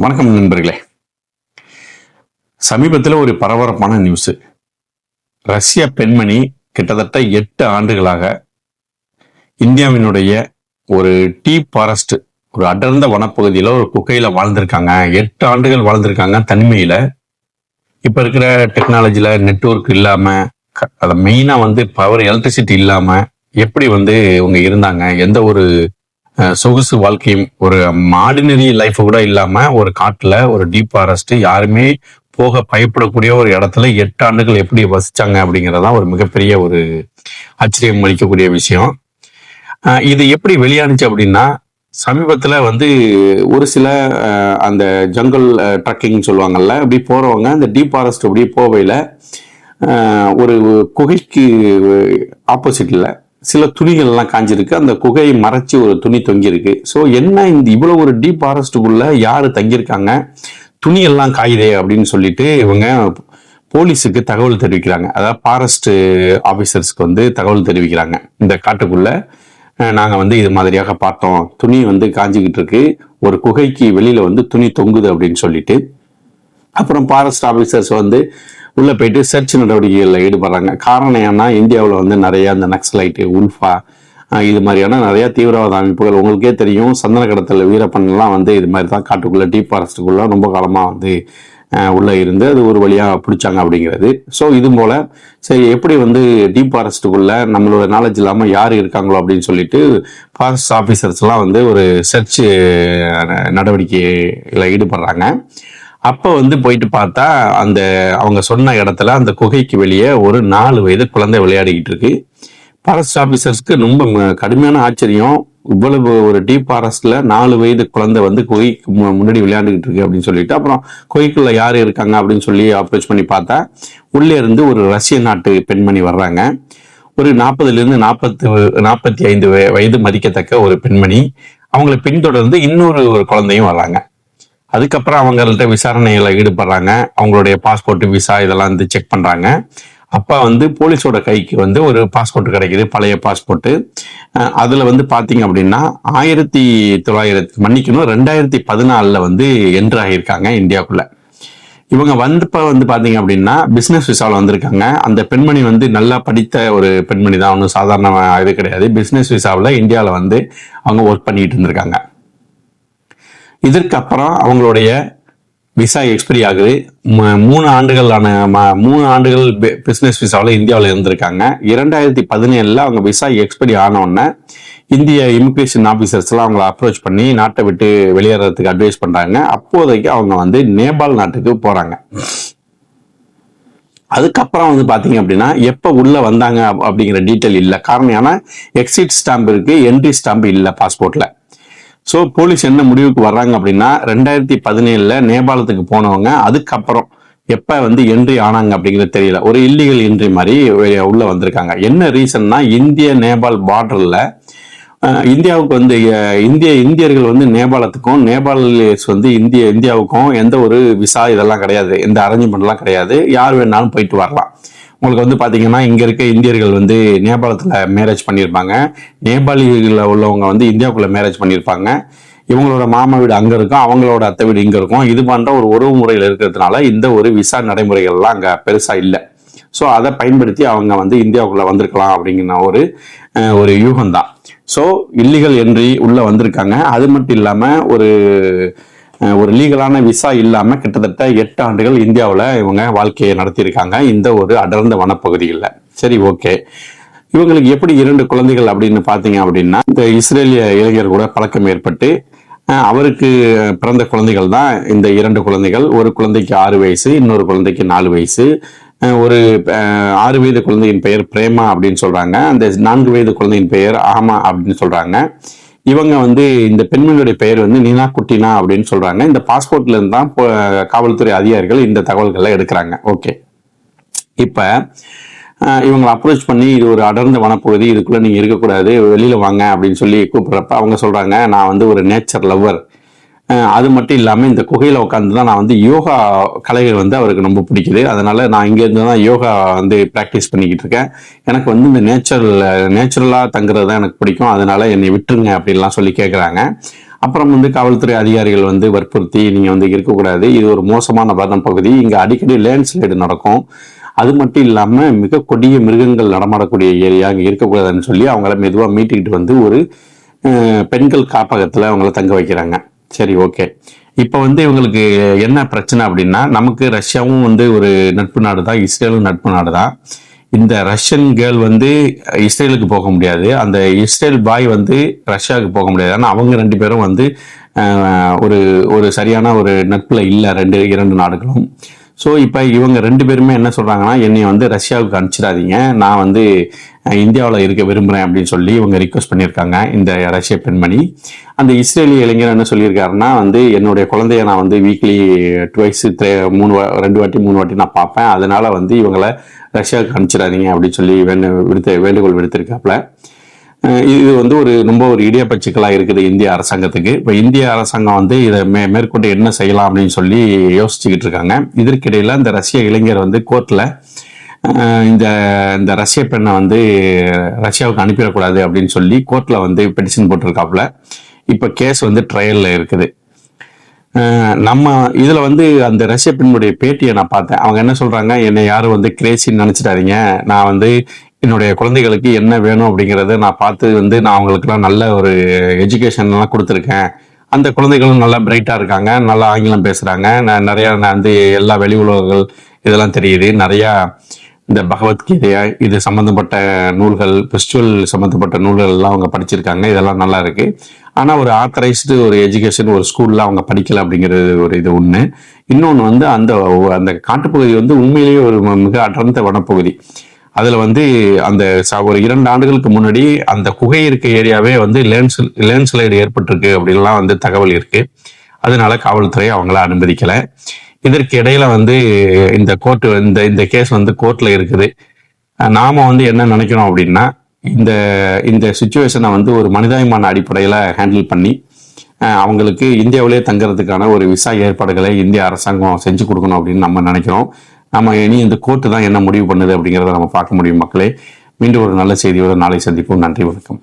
வணக்கம் நண்பர்களே. சமீபத்தில் ஒரு பரபரப்பான நியூஸ் ரஷ்ய பெண்மணி கிட்டத்தட்ட எட்டு ஆண்டுகளாக இந்தியாவினுடைய ஒரு டீ ஃபாரஸ்ட் ஒரு அடர்ந்த வனப்பகுதியில் ஒரு குகையில் வாழ்ந்திருக்காங்க. எட்டு ஆண்டுகள் வாழ்ந்திருக்காங்க தனிமையில். இப்போ இருக்கிற டெக்னாலஜியில் நெட்வொர்க் இல்லாமல் க- மெயினாக வந்து பவர் எலக்ட்ரிசிட்டி இல்லாமல் எப்படி வந்து இவங்க இருந்தாங்க? எந்த ஒரு சொகுசு வாழ்க்கையும் ஒரு ஆர்டினரி லைஃப் கூட இல்லாம ஒரு காட்டுல ஒரு டீப் ஃபாரஸ்ட் யாருமே போக பயப்படக்கூடிய ஒரு இடத்துல எட்டு ஆண்டுகள் எப்படி வசிச்சாங்க அப்படிங்கறதுதான் ஒரு மிகப்பெரிய ஒரு ஆச்சரியம் அளிக்கக்கூடிய விஷயம். இது எப்படி வெளியானுச்சு அப்படின்னா சமீபத்துல வந்து ஒரு சில அந்த ஜங்கல் ட்ரக்கிங் சொல்லுவாங்கல்ல அப்படி போறவங்க அந்த டீப் ஃபாரஸ்ட் அப்படியே போவையில ஒரு குகைக்கு ஆப்போசிட்ல சில துணிகள்லாம் காஞ்சிருக்கு. அந்த குகையை மறைச்சி ஒரு துணி தொங்கியிருக்கு. ஸோ என்ன இந்த இவ்வளோ ஒரு டீப் ஃபாரஸ்ட்டுக்குள்ள யார் தங்கியிருக்காங்க? துணியெல்லாம் காயுதே அப்படின்னு சொல்லிட்டு இவங்க போலீஸுக்கு தகவல் தெரிவிக்கிறாங்க. அதாவது ஃபாரஸ்ட்டு ஆஃபீஸர்ஸ்க்கு வந்து தகவல் தெரிவிக்கிறாங்க. இந்த காட்டுக்குள்ள நாங்கள் வந்து இது மாதிரியாக பார்த்தோம். துணி வந்து காஞ்சிக்கிட்டு இருக்கு. ஒரு குகைக்கு வெளியில் வந்து துணி தொங்குது அப்படின்னு சொல்லிட்டு. அப்புறம் ஃபாரஸ்ட் ஆஃபீஸர்ஸ் வந்து உள்ளே போயிட்டு சர்ச் நடவடிக்கைகளில் ஈடுபடுறாங்க. காரணம் ஏன்னா இந்தியாவில் வந்து நிறையா இந்த நக்சலைட்டு உல்ஃபா இது மாதிரியான நிறையா தீவிரவாத அமைப்புகள் உங்களுக்கே தெரியும். சந்தன கடத்தல் வீரப்பன்லாம் வந்து இது மாதிரி தான் காட்டுக்குள்ளே டீப் ஃபாரஸ்ட்டுக்குள்ளே ரொம்ப காலமாக வந்து உள்ளே இருந்து அது ஒரு வழியாக பிடிச்சாங்க அப்படிங்கிறது. ஸோ இது போல் சரி எப்படி வந்து டீப் ஃபாரஸ்ட்டுக்குள்ளே நம்மளோட நாலேஜ் இல்லாமல் யார் இருக்காங்களோ அப்படின்னு சொல்லிட்டு ஃபாரஸ்ட் ஆஃபீஸர்ஸ்லாம் வந்து ஒரு சர்ச் நடவடிக்கையில் ஈடுபடுறாங்க. அப்போ வந்து போயிட்டு பார்த்தா அந்த அவங்க சொன்ன இடத்துல அந்த குகைக்கு வெளியே ஒரு நாலு வயது குழந்தை விளையாடிக்கிட்டு இருக்கு. ஃபாரஸ்ட் ஆஃபீஸர்ஸ்க்கு ரொம்ப கடுமையான ஆச்சரியம். இவ்வளவு ஒரு டீப் ஃபாரஸ்ட்ல நாலு வயது குழந்தை வந்து குகைக்கு மு- முன்னாடி விளையாண்டுக்கிட்டு இருக்கு அப்படின்னு சொல்லிட்டு அப்புறம் குகைக்குள்ள யார் இருக்காங்க அப்படின்னு சொல்லி அப்ரோச் பண்ணி பார்த்தா உள்ளே இருந்து ஒரு ரஷ்ய நாட்டு பெண்மணி வர்றாங்க. ஒரு நாற்பதுலேருந்து நாற்பத்து நாற்பத்தி ஐந்து வயது மதிக்கத்தக்க ஒரு பெண்மணி. அவங்களை பின்தொடர்ந்து இன்னொரு ஒரு குழந்தையும் வர்றாங்க. அதுக்கப்புறம் அவங்கள்ட்ட விசாரணையில ஈடுபடுறாங்க. அவங்களுடைய பாஸ்போர்ட் விசா இதெல்லாம் வந்து செக் பண்றாங்க. அப்ப வந்து போலீஸோட கைக்கு வந்து ஒரு பாஸ்போர்ட் கிடைக்குது பழைய பாஸ்போர்ட் அதுல வந்து பாத்தீங்க அப்படின்னா ஆயிரத்தி தொள்ளாயிரத்தி மன்னிக்கணும் ரெண்டாயிரத்தி பதினாலுல வந்து என்ட்ரு ஆகியிருக்காங்க இந்தியாவுக்குள்ள. இவங்க வந்தப்ப வந்து பாத்தீங்க அப்படின்னா பிசினஸ் விசாவில் வந்திருக்காங்க. அந்த பெண்மணி வந்து நல்லா படித்த ஒரு பெண்மணி தான் ஒன்றும் சாதாரண இது கிடையாது. பிசினஸ் விசாவில் இந்தியாவில் வந்து அவங்க ஒர்க் பண்ணிட்டு இருந்திருக்காங்க. இதற்கு அப்புறம் அவங்களுடைய விசா எக்ஸ்பைரி ஆகுது. மூணு ஆண்டுகளான ம- மூணு ஆண்டுகள் பிசினஸ் விசாவில் இந்தியாவில் இருந்திருக்காங்க. இரண்டாயிரத்தி பதினேழுல அவங்க விசா எக்ஸ்பைரி ஆன இந்திய இமிக்ரேஷன் ஆஃபீஸர்ஸ்லாம் அவங்கள அப்ரோச் பண்ணி நாட்டை விட்டு வெளியேறதுக்கு அட்வைஸ் பண்ணுறாங்க அப்போதைக்கு அவங்க வந்து நேபாள் நாட்டுக்கு போகிறாங்க அதுக்கப்புறம் வந்து பார்த்தீங்க அப்படின்னா எப்போ உள்ளே வந்தாங்க அப்படிங்கிற டீட்டெயில் இல்லை. காரணம் ஏன்னா எக்ஸிட் ஸ்டாம்ப் இருக்குது என்ட்ரி ஸ்டாம்ப் இல்லை பாஸ்போர்ட்டில் ஸோ போலீஸ் என்ன முடிவுக்கு வர்றாங்க அப்படின்னா ரெண்டாயிரத்தி பதினேழுல நேபாளத்துக்கு போனவங்க அதுக்கப்புறம் எப்போ வந்து என்ட்ரி ஆனாங்க அப்படிங்கிறது தெரியல. ஒரு இல்லீகல் என்ட்ரி மாதிரி உள்ளே உள்ள வந்திருக்காங்க. என்ன ரீசன்னா இந்திய நேபாள் பார்டர்ல இந்தியாவுக்கு வந்து இந்திய இந்தியர்கள் வந்து நேபாளத்துக்கும் நேபாளிஸ் வந்து இந்திய இந்தியாவுக்கும் எந்த ஒரு விசா இதெல்லாம் கிடையாது. எந்த அரேஞ்ச்மெண்ட்லாம் கிடையாது. யார் வேணாலும் போயிட்டு வரலாம். உங்களுக்கு வந்து பார்த்தீங்கன்னா இங்கே இருக்க இந்தியர்கள் வந்து நேபாளத்தில் மேரேஜ் பண்ணியிருப்பாங்க. நேபாளிகளில் உள்ளவங்க வந்து இந்தியாவுக்குள்ளே மேரேஜ் பண்ணியிருப்பாங்க. இவங்களோட மாமா வீடு அங்கே இருக்கும் அவங்களோட அத்தை வீடு இங்கே இருக்கும். இது பண்ணுற ஒரு உறவு முறையில் இருக்கிறதுனால இந்த ஒரு விசா நடைமுறைகள்லாம் அங்கே பெருசாக இல்லை. ஸோ அதை பயன்படுத்தி அவங்க வந்து இந்தியாவுக்குள்ளே வந்திருக்கலாம் அப்படிங்கிற ஒரு ஒரு யூகம் தான் ஸோ இல்லீகல் என்றி உள்ளே வந்திருக்காங்க. அது மட்டும் இல்லாமல் ஒரு ஒரு லீகலான விசா இல்லாம கிட்டத்தட்ட எட்டு ஆண்டுகள் இந்தியாவில் இவங்க வாழ்க்கையை நடத்தியிருக்காங்க. இந்த ஒரு அடர்ந்த வனப்பகுதியில். சரி ஓகே இவங்களுக்கு எப்படி இரண்டு குழந்தைகள் அப்படின்னு பார்த்தீங்க அப்படின்னா இந்த இஸ்ரேலிய இளைஞர் கூட பழக்கம் ஏற்பட்டு அவருக்கு பிறந்த குழந்தைகள் தான் இந்த இரண்டு குழந்தைகள். ஒரு குழந்தைக்கு ஆறு வயசு இன்னொரு குழந்தைக்கு நாலு வயசு. ஒரு ஆறு வயது குழந்தையின் பெயர் பிரேமா அப்படின்னு சொல்றாங்க. அந்த நான்கு வயது குழந்தையின் பெயர் ஆமா அப்படின்னு சொல்கிறாங்க இவங்க வந்து இந்த பெண்மணியுடைய பெயர் வந்து நீனா குட்டினா அப்படின்னு சொல்றாங்க. இந்த பாஸ்போர்ட்ல இருந்து தான் காவல்துறை அதிகாரிகள் இந்த தகவல்களை எடுக்கிறாங்க. ஓகே. இப்ப இவங்களை அப்ரோச் பண்ணி இது ஒரு அடர்ந்த வனப்பகுதி இதுக்குள்ள நீங்க இருக்கக்கூடாது வெளியில வாங்க அப்படின்னு சொல்லி கூப்பிடுறப்ப அவங்க சொல்றாங்க நான் வந்து ஒரு நேச்சர் லவ்வர் அது மட்டும் இல்லாமல் இந்த குகையில் உட்காந்து தான் நான் வந்து யோகா கலைகள் வந்து அவருக்கு ரொம்ப பிடிக்குது. அதனால நான் இங்கேருந்து தான் யோகா வந்து ப்ராக்டிஸ் பண்ணிக்கிட்டு இருக்கேன். எனக்கு வந்து இந்த நேச்சுரல் நேச்சுரலாக தங்குறது தான் எனக்கு பிடிக்கும். அதனால என்னை விட்டுருங்க அப்படின்லாம் சொல்லி கேட்குறாங்க அப்புறம் வந்து காவல்துறை அதிகாரிகள் வந்து வற்புறுத்தி நீங்கள் வந்து இருக்கக்கூடாது. இது ஒரு மோசமான வரணம் பகுதி. இங்கே அடிக்கடி லேண்ட்ஸ்லைடு நடக்கும். அது மட்டும் இல்லாமல் மிக கொடிய மிருகங்கள் நடமாடக்கூடிய ஏரியா அங்கே இருக்கக்கூடாதுன்னு சொல்லி அவங்கள மெதுவாக மீட்டிக்கிட்டு வந்து ஒரு பெண்கள் காப்பகத்தில் அவங்கள தங்க வைக்கிறாங்க. சரி ஓகே இப்போ வந்து இவங்களுக்கு என்ன பிரச்சனை அப்படின்னா நமக்கு ரஷ்யாவும் வந்து ஒரு நட்பு நாடு தான் இஸ்ரேலும் நட்பு நாடு தான் இந்த ரஷ்யன் கேர்ள் வந்து இஸ்ரேலுக்கு போக முடியாது. அந்த இஸ்ரேல் பாய் வந்து ரஷ்யாவுக்கு போக முடியாது. ஆனால் அவங்க ரெண்டு பேரும் வந்து ஒரு ஒரு சரியான ஒரு நட்பில் இல்லை ரெண்டு இரண்டு நாடுகளும். ஸோ இப்போ இவங்க ரெண்டு பேருமே என்ன சொல்கிறாங்கன்னா என்னை வந்து ரஷ்யாவுக்கு அனுப்பிச்சிடாதீங்க. நான் வந்து இந்தியாவில் இருக்க விரும்புகிறேன் அப்படின்னு சொல்லி இவங்க ரிக்வஸ்ட் பண்ணியிருக்காங்க இந்த ரஷ்ய பெண்மணி. அந்த இஸ்ரேலிய இளைஞர் என்ன சொல்லியிருக்காருன்னா வந்து என்னுடைய குழந்தைய நான் வந்து வீக்லி டுவைஸ் மூணு வா- ரெண்டு வாட்டி மூணு வாட்டி நான் பார்ப்பேன். அதனால் வந்து இவங்களை ரஷ்யாவுக்கு அனுப்பிச்சிடாதீங்க அப்படின்னு சொல்லி வேண்டு விடுத்த வேண்டுகோள் விடுத்திருக்காப்புல. இது வந்து ஒரு ரொம்ப ஒரு இடியப்ப சிக்கலாக இருக்குது இந்திய அரசாங்கத்துக்கு. இப்போ இந்திய அரசாங்கம் வந்து இதை மே மேற்கொண்டு என்ன செய்யலாம் அப்படின்னு சொல்லி யோசிச்சுக்கிட்டு இருக்காங்க. இதற்கிடையில் இந்த ரஷ்ய இளைஞர் வந்து கோர்ட்டில் இந்த இந்த ரஷ்ய பெண்ணை வந்து ரஷ்யாவுக்கு அனுப்பிடக்கூடாது அப்படின்னு சொல்லி கோர்ட்டில் வந்து பெட்டிஷன் போட்டிருக்காப்புல. இப்போ கேஸ் வந்து ட்ரையலில் இருக்குது. நம்ம இதில் வந்து அந்த ரஷ்ய பெண்ணுடைய பேட்டியை நான் பார்த்தேன். அவங்க என்ன சொல்கிறாங்க என்னை யாரும் வந்து கிரேசின்னு நினச்சிடாதீங்க. நான் வந்து என்னுடைய குழந்தைகளுக்கு என்ன வேணும் அப்படிங்கிறத நான் பார்த்து வந்து நான் அவங்களுக்குலாம் நல்ல ஒரு எஜுகேஷன்லாம் கொடுத்துருக்கேன். அந்த குழந்தைகளும் நல்லா பிரைட்டாக இருக்காங்க. நல்லா ஆங்கிலம் பேசுகிறாங்க நான் நிறையா நான் வந்து எல்லா வெளி உலகங்கள் இதெல்லாம் தெரியுது. நிறையா இந்த பகவத்கீதையா இது சம்மந்தப்பட்ட நூல்கள் ஃபெஸ்டிவல் சம்மந்தப்பட்ட நூல்கள் எல்லாம் அவங்க படிச்சிருக்காங்க. இதெல்லாம் நல்லா இருக்கு. ஆனால் ஒரு ஆத்தரைஸ்டு ஒரு எஜுகேஷன் ஒரு ஸ்கூலில் அவங்க படிக்கல அப்படிங்கிறது ஒரு இது ஒன்று இன்னொன்று வந்து அந்த அந்த காட்டுப்பகுதி வந்து உண்மையிலேயே ஒரு மிக அடர்ந்த வனப்பகுதி. அதில் வந்து அந்த ஒரு இரண்டு ஆண்டுகளுக்கு முன்னாடி அந்த குகை இருக்க ஏரியாவே வந்து லேண்ட்ஸ் லேண்ட்ஸ்லைடு ஏற்பட்டிருக்கு அப்படின்லாம் வந்து தகவல் இருக்கு. அதனால காவல்துறை அவங்கள அனுமதிக்கல. இதற்கு இடையில வந்து இந்த கோர்ட்டு இந்த இந்த கேஸ் வந்து கோர்ட்ல இருக்குது. நாம வந்து என்ன நினைக்கிறோம் அப்படின்னா இந்த இந்த சுச்சுவேஷனை வந்து ஒரு மனிதாயமான அடிப்படையில் ஹேண்டில் பண்ணி அவங்களுக்கு இந்தியாவிலே தங்குறதுக்கான ஒரு விசா ஏற்பாடுகளை இந்திய அரசாங்கம் செஞ்சு கொடுக்கணும் அப்படின்னு நம்ம நினைக்கிறோம். நம்ம இனி இந்த கோர்ட்டு தான் என்ன முடிவு பண்ணுது அப்படிங்கிறத நம்ம பார்க்க முடியும் மக்களே. மீண்டும் ஒரு நல்ல செய்தியோட நாளை சந்திப்போம். நன்றி வணக்கம்.